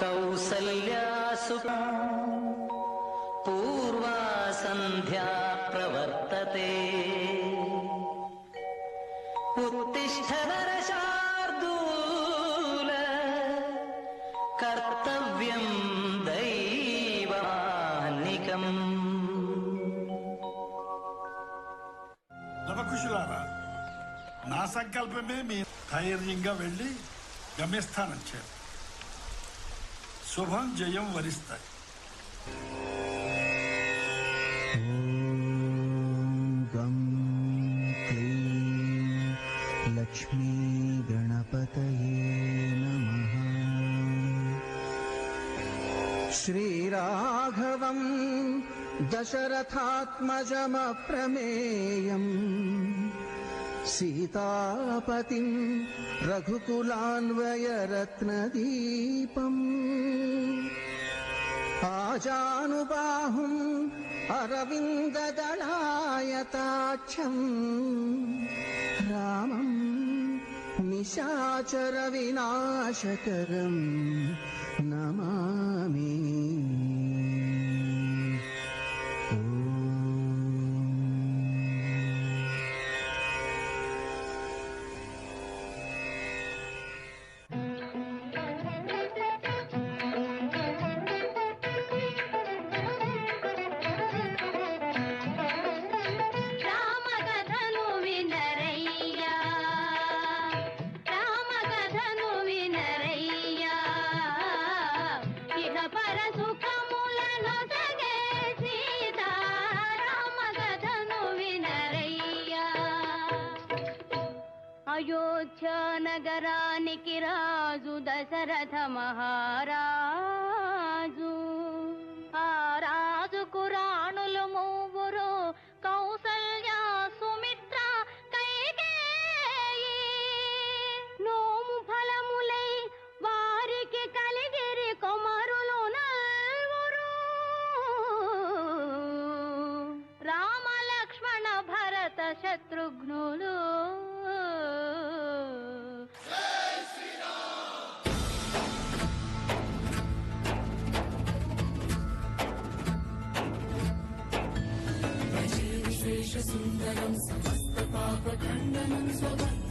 కౌసల్యాసు పూర్వా సంధ్యా ప్రవర్తతే ఉత్తిష్ట నరశార్దూల కర్తవ్యం దైవాన్నికం నవకుశులారా నా సంకల్పమే మీ ధైర్యంగా వెళ్ళి గమ్యస్థానం చేరు శుభం జయం వరిస్తాయి गं क्लीं लक्ष्मीगणपतये नमः श्रीराघवम् दशरथात्मजमप्रमेयम् सीतापतिम् रघुकुलान्वयरत्नदीपम् आजानुबाहुम् अरविन्ददलायताक्षम्। रामम् निशाचरविनाशकरम् नमामि నగరానికి రాజు దశరథ మహారాజు. ఆ రాజు కురాణులు మూవురు కౌసల్య సుమిత్ర కైకేయి. నోము ఫలములై వారికి కలిగిరి కొమరులు నల్వురు. రామ లక్ష్మణ భరత శత్రుఘ్నులు Sobat.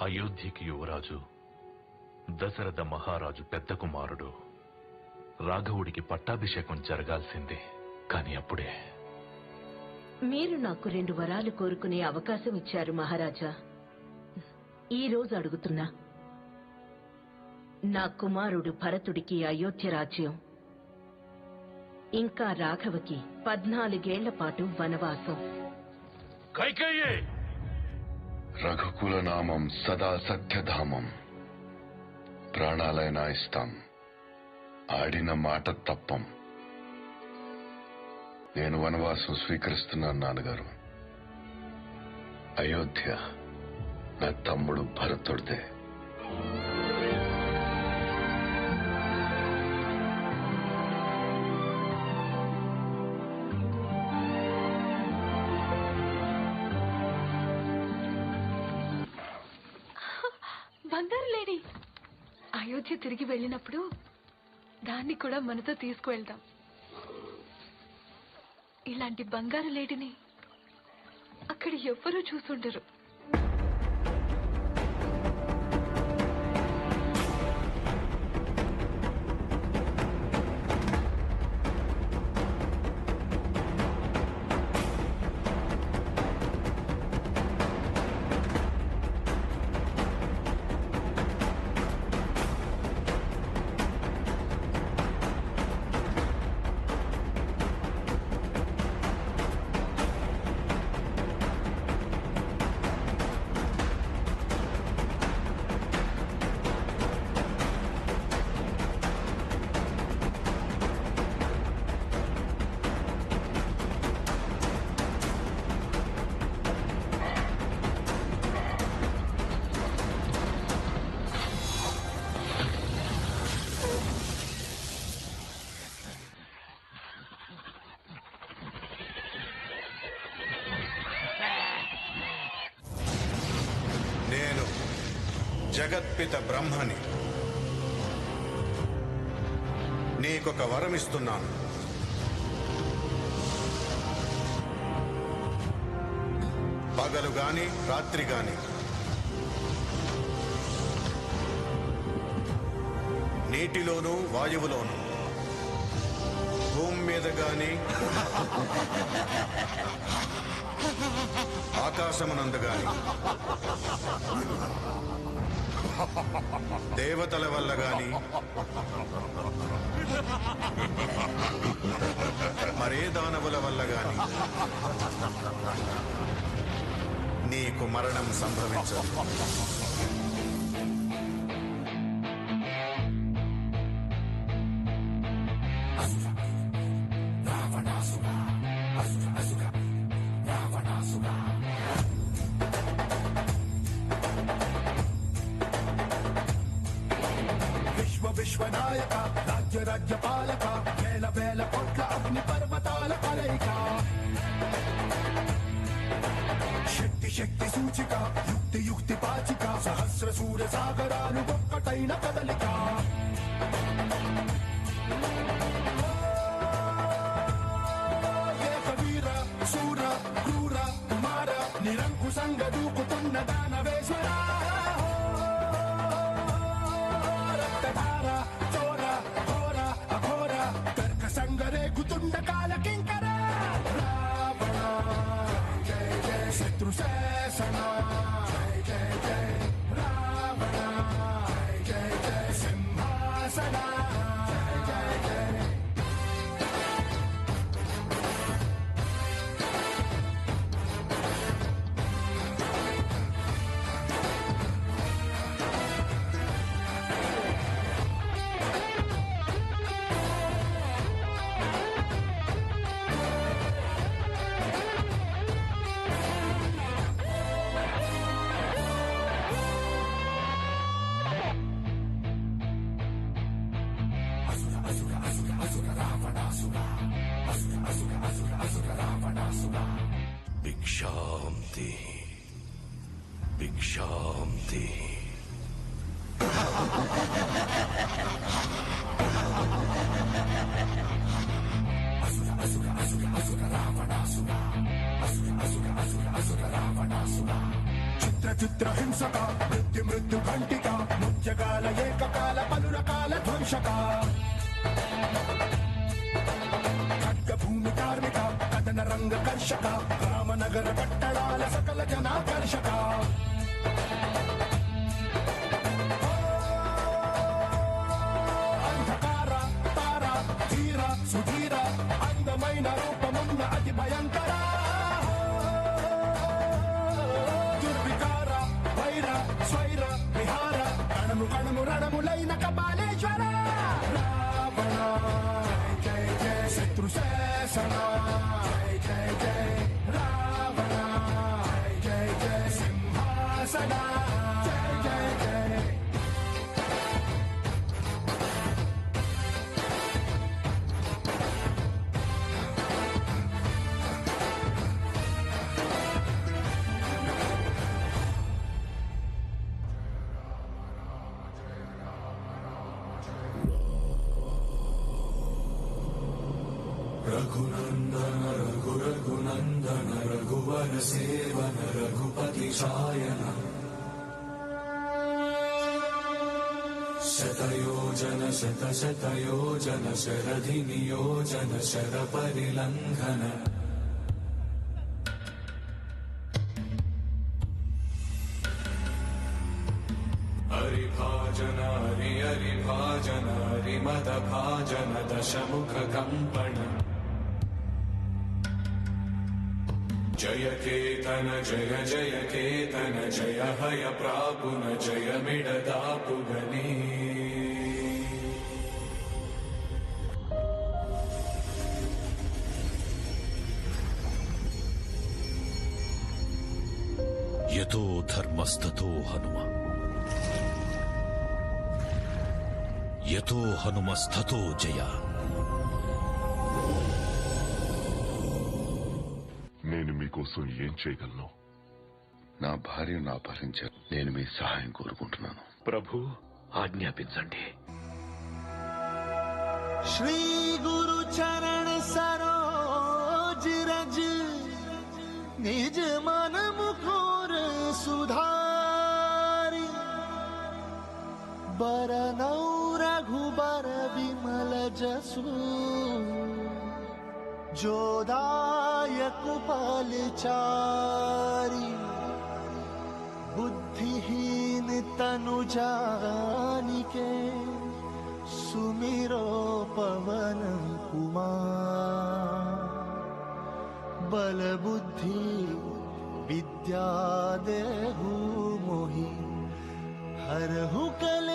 అయోధ్యకి యువరాజు దశరథ మహారాజు పెద్ద కుమారుడు. రాఘవుడికి పట్టాభిషేకం జరగాల్సిందే కాని అప్పుడే. మీరు నాకు రెండు వరాలు కోరుకునే అవకాశం ఇచ్చారు మహారాజా. ఈ రోజు అడుగుతున్నా. నా కుమారుడు భరతుడికి అయోధ్య రాజ్యం. ఇంకా రాఘవకి పద్నాలుగేళ్ళ పాటు వనవాసం. కైకేయే! రఘుకుల నామం సదా సత్యధామం ప్రాణాలైనా ఇస్తాం. ఆడిన మాట తప్పం. నేను వనవాసం స్వీకరిస్తున్నాను నాన్నగారు. అయోధ్య నా తమ్ముడు భరతుడిదే. బంగారు అయోధ్య తిరిగి వెళ్ళినప్పుడు దాన్ని కూడా మనతో తీసుకువెళ్దాం. ఇలాంటి బంగారు లేడిని అక్కడ ఎవ్వరూ చూసుండరు. జగత్పిత బ్రహ్మని. నీకొక వరమిస్తున్నాను. పగలు గాని రాత్రి గాని. నీటిలోనూ వాయువులోనూ. భూమి మీద గాని. ఆకాశమునందు గాని. దేవతల వల్ల గాని? మరే దానవుల వల్ల గాని? నీకు మరణం సంభవించదు. విశ్వనాయక రాజ్య రాజ్య పాలక వేల వేల కోట్ల అగ్ని పర్వతాల కలయిక శక్తి శక్తి సూచిక యుక్తి యుక్తి పాచిక సహస్ర సూర్య సాగరాలు ఒక్కటైన కదలిక. చిత్ర హింసక మృత్యు మృత్యు కంటిక నృత్యకాల ఏకకాల పలు రకాల ధ్వంసక. ఖడ్గ భూమి కార్మిక కథన రంగ కర్షక రామనగర పట్టణాల సకల జనాకర్షక. జయ శత్రు शतयोजन शतशतयोजन शरधिनियोजन शरपरिलङ्घन हरिभाजनारि अरिभाजन हरिमदभाजन दशमुखकम्पण जय केतन जय जय केतन जय हय प्रापुन जय मिडदापुगने। నమస్తతో హనుమ. యతో హనుమస్థతో జయ. నేను మీకోసం ఏం చేయగలను? నా భార్య భార్యను అపహరించారు నేను మీ సహాయం కోరుకుంటున్నాను. ప్రభు ఆజ్ఞాపించండి. శ్రీ గురు చరణ సరోజ్ నిజమా बरनौ रघुबर विमल जसु। जोदायक पल चारी बुद्धिहीन तनु जानिके सुमिरो पवन कुमार। बल बुद्धि विद्या देहु मोहि हरहु कलेस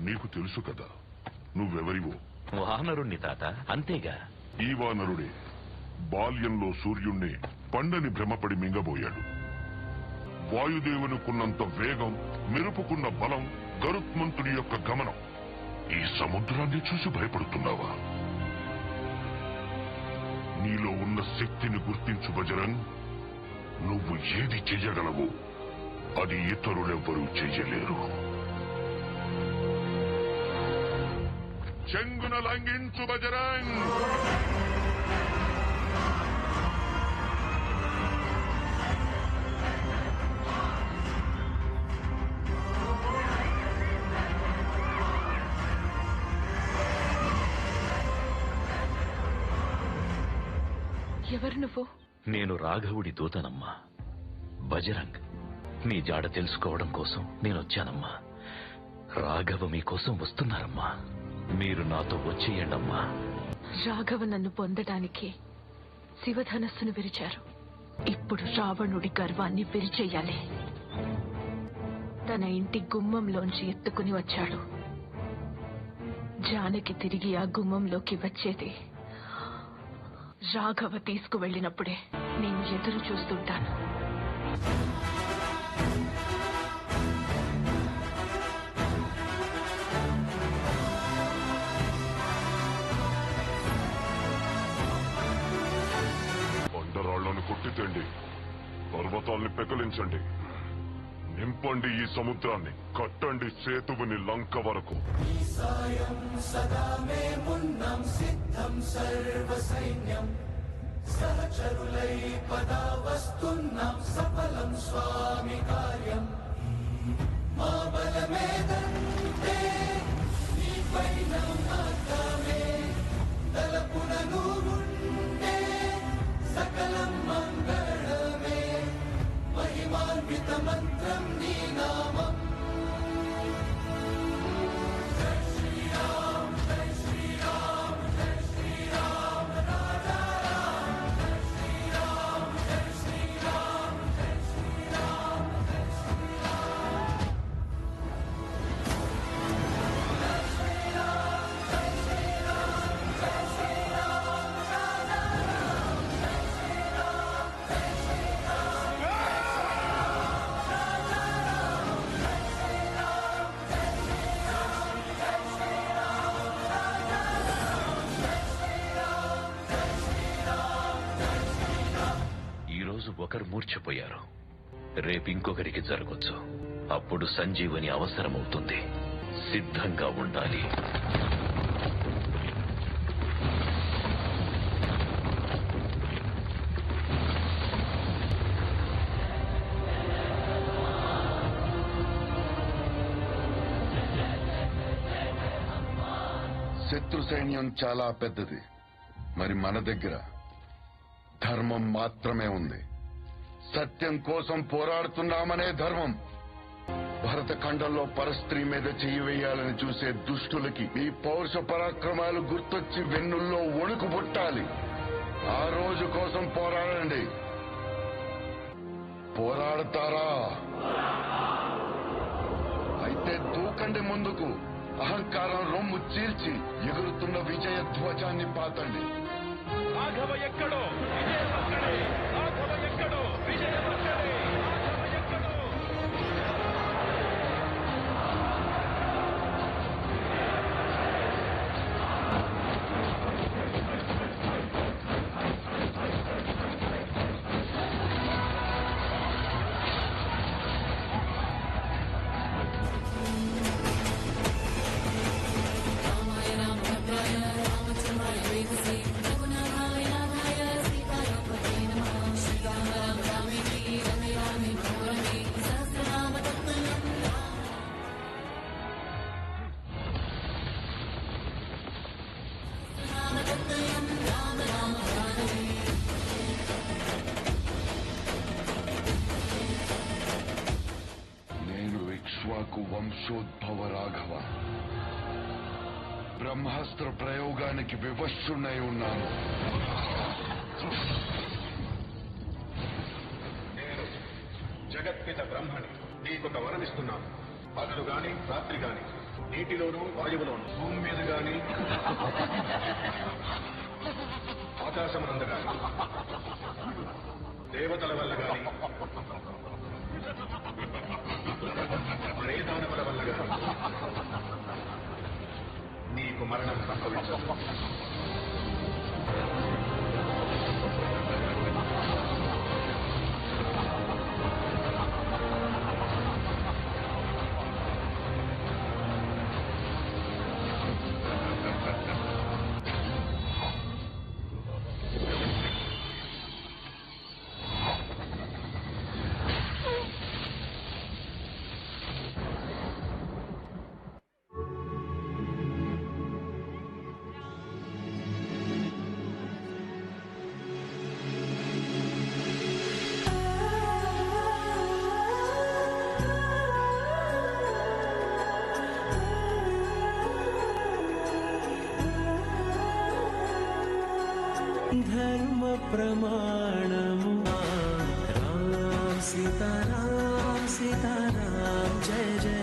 నీకు తెలుసు కదా నువ్వెవరివో? వానరుణ్ణి తాత అంతేగా? ఈ వానరుడే. బాల్యంలో సూర్యుణ్ణి పండని భ్రమపడి మింగబోయాడు. వాయుదేవునికున్నంత వేగం మెరుపుకున్న బలం గరుత్మంతుడి యొక్క గమనం. ఈ సముద్రాన్ని చూసి భయపడుతున్నావా? నీలో ఉన్న శక్తిని గుర్తించు బజరంగ్ నువ్వు ఏది చెయ్యగలవో అది ఇతరులెవ్వరూ చెయ్యలేరు. చెంగున లంఘించు బజరంగ్ ఎవరు నువ్వు? నేను రాఘవుడి దూతనమ్మా. బజరంగ్ మీ జాడ తెలుసుకోవడం కోసం నేను వచ్చానమ్మా రాఘవ మీకోసం వస్తున్నారమ్మా. మీరు నాతో వచ్చేయండమ్మా. రాఘవ నన్ను పొందడానికి శివధనస్సును విరిచారు. ఇప్పుడు రావణుడి గర్వాన్ని విరిచేయాలి. తన ఇంటి గుమ్మంలోంచి ఎత్తుకుని వచ్చాడు. జానకి తిరిగి ఆ గుమ్మంలోకి వచ్చేది. రాఘవ తీసుకువెళ్ళినప్పుడే నేను ఎదురు చూస్తుంటాను. పర్వతాల్ని పెకలించండి. నింపండి ఈ సముద్రాన్ని కట్టండి సేతువుని లంక వరకు. సాయం సదా మే సిద్ధం సర్వ సైన్యం సహచరులై పదా వస్తున్నాం సఫలం స్వామి కార్యం. మా బలమేదంటే ఒకరు మూర్చిపోయారు రేపింకొకరికి జరగొచ్చు. అప్పుడు సంజీవని అవసరమవుతుంది. సిద్ధంగా ఉండాలి. శత్రు సైన్యం చాలా పెద్దది. మరి మన దగ్గర ధర్మం మాత్రమే ఉంది. సత్యం కోసం పోరాడుతున్నామనే ధర్మం. భరత ఖండంలో పరస్త్రీ మీద చెయ్యి వేయాలని చూసే దుష్టులకి ఈ పౌరుష పరాక్రమాలు గుర్తొచ్చి వెన్నుల్లో వణుకు పుట్టాలి. ఆ రోజు కోసం పోరాడండి. పోరాడతారా? అయితే దూకండి ముందుకు. అహంకారం రొమ్ము చీల్చి ఎగురుతున్న విజయ ధ్వజాన్ని పాతండి. రాఘవ ఎక్కడో? బ్రహ్మాస్త్ర ప్రయోగానికి వివశున్నై ఉన్నాను. నేను జగత్పిత బ్రహ్మని నీకొక వరమిస్తున్నాను. పగలు గాని రాత్రి గాని నీటిలోను వాయువులోను భూమి మీద గాని ఆకాశం గాని దేవతల వల్ల గాని మరే దానవుల వల్ల గాని నీకు धर्मप्रमाणम् राम सीताराम सीताराम जय जय।